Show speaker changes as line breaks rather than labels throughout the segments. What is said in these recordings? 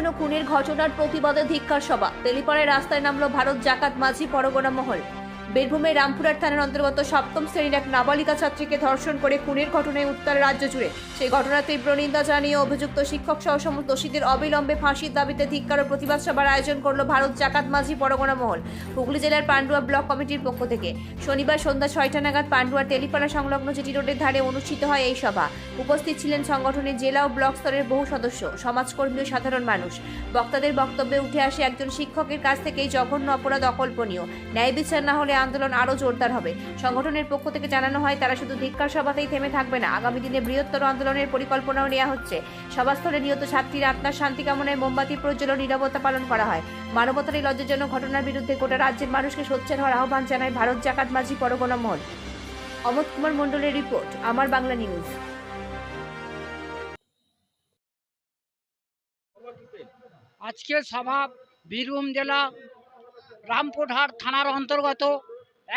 ধর্ষণ ও খুনের ঘটনার প্রতিবাদে ধিক্ষার সভা। তেলিপাড়ায় রাস্তায় নামলো ভারত জাকাত মাঝি পরগনা মহল। বীরভূমের রামপুরহাট থানার অন্তর্গত সপ্তম শ্রেণির এক নাবালিকা ছাত্রীকে ধর্ষণ করে খুনের ঘটনায় উত্তর রাজ্য জুড়ে। সেই ঘটনার তীব্র নিন্দা জানিয়ে অভিযুক্ত শিক্ষক সহ সমস্ত দোষীদের অবিলম্বে ফাঁসির দাবিতে ধিক্কার ও প্রতিবাদ সভার আয়োজন করল ভারত জাকাত মাঝি পরগনা মহল, হুগলি জেলার পান্ডুয়া ব্লক কমিটির পক্ষ থেকে। শনিবার সন্ধ্যা ছয়টা নাগাদ পান্ডুয়া টেলিপাড়া সংলগ্ন জিটি রোডের ধারে অনুষ্ঠিত হয় এই সভা। উপস্থিত ছিলেন সংগঠনের জেলা ও ব্লক স্তরের বহু সদস্য, সমাজকর্মী ও সাধারণ মানুষ। বক্তাদের বক্তব্যে উঠে আসে একজন শিক্ষকের কাছ থেকে এই জঘন্য অপরাধ অকল্পনীয়। ন্যায় বিচার না হলে আন্দোলন আরও জোরদার হবে। সংগঠনের পক্ষ থেকে জানানো হয়, তারা শুধু ধিক্কার সভাতেই থেমে থাকবে না। আগামী দিনে বৃহত্তর আন্দোলনের পরিকল্পনাও নেওয়া হচ্ছে। সভাস্থলে নিহত ছাত্রীর আত্মার শান্তি কামনায় মোমবাতি প্রজ্বলন, নিরবতা পালন করা হয়। মানবতার এই লজ্জাজনক ঘটনার বিরুদ্ধে গোটা রাজ্যের মানুষকে সোচ্চার হওয়ার আহ্বান জানায় ভারত জাকাত মাঝি পরগনা মহল অমত কুমার মণ্ডলের রিপোর্ট, আমার বাংলা নিউজ।
আজকের সভা বীরভূম জেলা রামপুরহাট থানার অন্তর্গত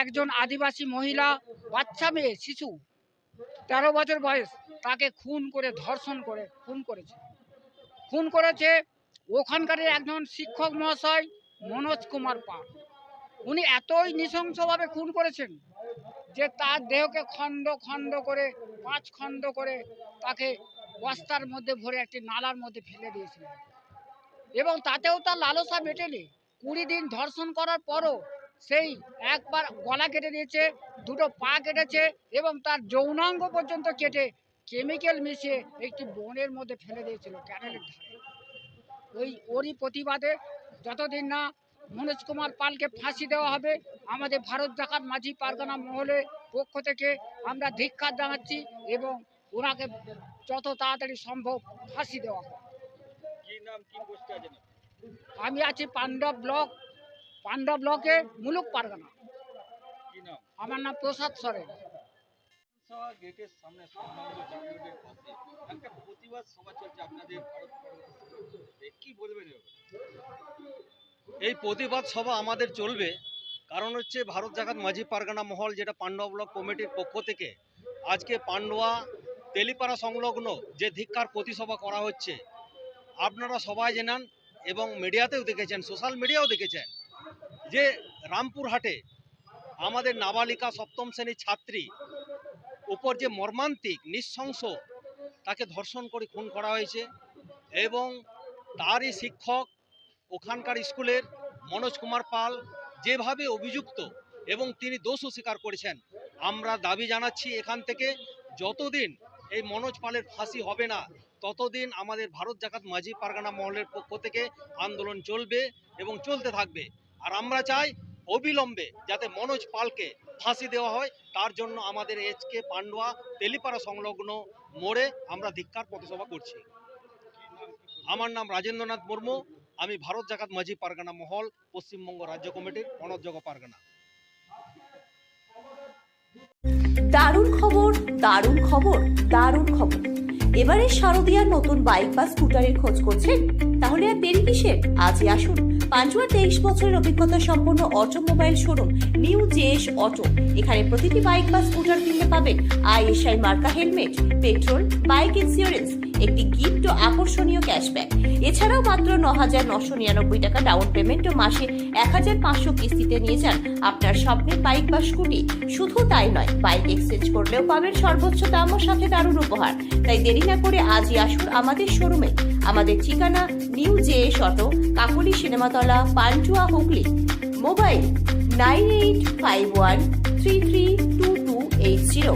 একজন আদিবাসী মহিলা, বাচ্চা মেয়ে, শিশু, তেরো বছর বয়স, তাকে খুন করে, ধর্ষণ করে, খুন করেছে। খুন করেছে ওখানকার একজন শিক্ষক মহাশয় মনোজ কুমার পাল। উনি এতই নৃশংসভাবে খুন করেছেন যে তার দেহকে খণ্ড খণ্ড করে, পাঁচ খণ্ড করে তাকে বস্তার মধ্যে ভরে একটি নালার মধ্যে ফেলে দিয়েছিলেন। এবং তাতেও তার লালসা মেটেনি। কুড়ি দিন ধর্ষণ করার পরও সেই একবার গলা কেটে দিয়েছে দুটো পা কেটেছে এবং তার যৌনাঙ্গ পর্যন্ত কেটে কেমিক্যাল মিশিয়ে একটি বনের মধ্যে ফেলে দিয়েছিল ক্যানেলের ধারে ওই ওরই প্রতিবাদে যতদিন না মনোজ কুমার পালকে ফাঁসি দেওয়া হবে আমাদের ভারত জাকাত মাঝি পারগানা মহলে পক্ষ থেকে আমরা ধিক্ষার জানাচ্ছি এবং ওনাকে যত তাড়াতাড়ি সম্ভব ফাঁসি দেওয়া হবে? আমি আছি পাণ্ডব ব্লক পান্ডব ব্লকে মুলুক পারগানা
কি
আমার নাম প্রসাদ সরেন।
গেটের সামনে সংলগ্ন জাতীয়দের পাশে একটা প্রতিবাদ সভা চলছে আপনাদের কি বলবেন
এই প্রতিবাদ সভা আমাদের চলবে। কারণ হচ্ছে ভারত জাগাত মাঝি পারগানা মহল যেটা পান্ডবা ব্লক কমিটির পক্ষ থেকে আজকে পান্ডুয়া তেলিপাড়া সংলগ্ন যে ধিক্কার প্রতিসভা করা হচ্ছে আপনারা সবাই জানান এবং মিডিয়াতেও দেখেছেন সোশ্যাল মিডিয়াও দেখেছেন। যে রামপুরহাটে আমাদের নাবালিকা সপ্তম শ্রেণির ছাত্রী উপর যে মর্মান্তিক, নৃশংস তাকে ধর্ষণ করে খুন করা হয়েছে এবং তারই শিক্ষক ওখানকার স্কুলের মনোজ কুমার পাল যেভাবে অভিযুক্ত এবং তিনি দোষও স্বীকার করেছেন, আমরা দাবি জানাচ্ছি এখান থেকে যতদিন এই মনোজ পালের ফাঁসি হবে না, ততদিন আমাদের ভারত জাকাত মাঝি পারগানা মহলের পক্ষ থেকে আন্দোলন চলবে এবং চলতে থাকবে। আর আমরা চাই অবিলম্বে যাতে মনোজ পালকে ফাঁসি দেওয়া হয়। তার জন্য আমাদের এচকে পান্ডুয়া তেলিপাড়া সংলগ্ন মোড়ে আমরা ধিক্কার পথসভা করছি। আমার নাম রাজেন্দ্রনাথ মুর্মু। আমি ভারত জাকাত মাঝি পারগানা মহল, পশ্চিমবঙ্গ রাজ্য কমিটির অনর্যগ পারগানা।
দারুণ খবর দারুণ খবর দারুণ খবর। এবারে শারদিয়ার নতুন বাইক বা স্কুটারের খোঁজ করছেন? তাহলে আর দেরি কিসের? আজই আসুন। পাঞ্জুয়ার তেইশ বছরের অভিজ্ঞতা সম্পন্ন automobile showroom new JS auto. এখানে প্রতিটি বাইক বা স্কুটার কিনতে পাবেন আইএসআই মার্কা হেলমেট, পেট্রোল, বাইক ইন্স্যুরেন্স একটি গিফট ও আকর্ষণীয় ক্যাশব্যাক। এছাড়াও মাত্র ন হাজার নশো নিরানব্বই টাকা ডাউন পেমেন্ট ও মাসে এক হাজার পাঁচশো কিস্তিতে নিয়ে যান আপনার স্বপ্নের বাইক বা স্কুটি। শুধু তাই নয়, বাইক এক্সচেঞ্জ করলেও পাবেন সর্বোচ্চ দাম ও সাথে দারুণ উপহার। তাই দেরি না করে আজই আসুন আমাদের শোরুমে। আমাদের ঠিকানা new JS auto Kakoli Cinematala, Pandua Hooghly. Mobile nine eight five one three three two two eight zero.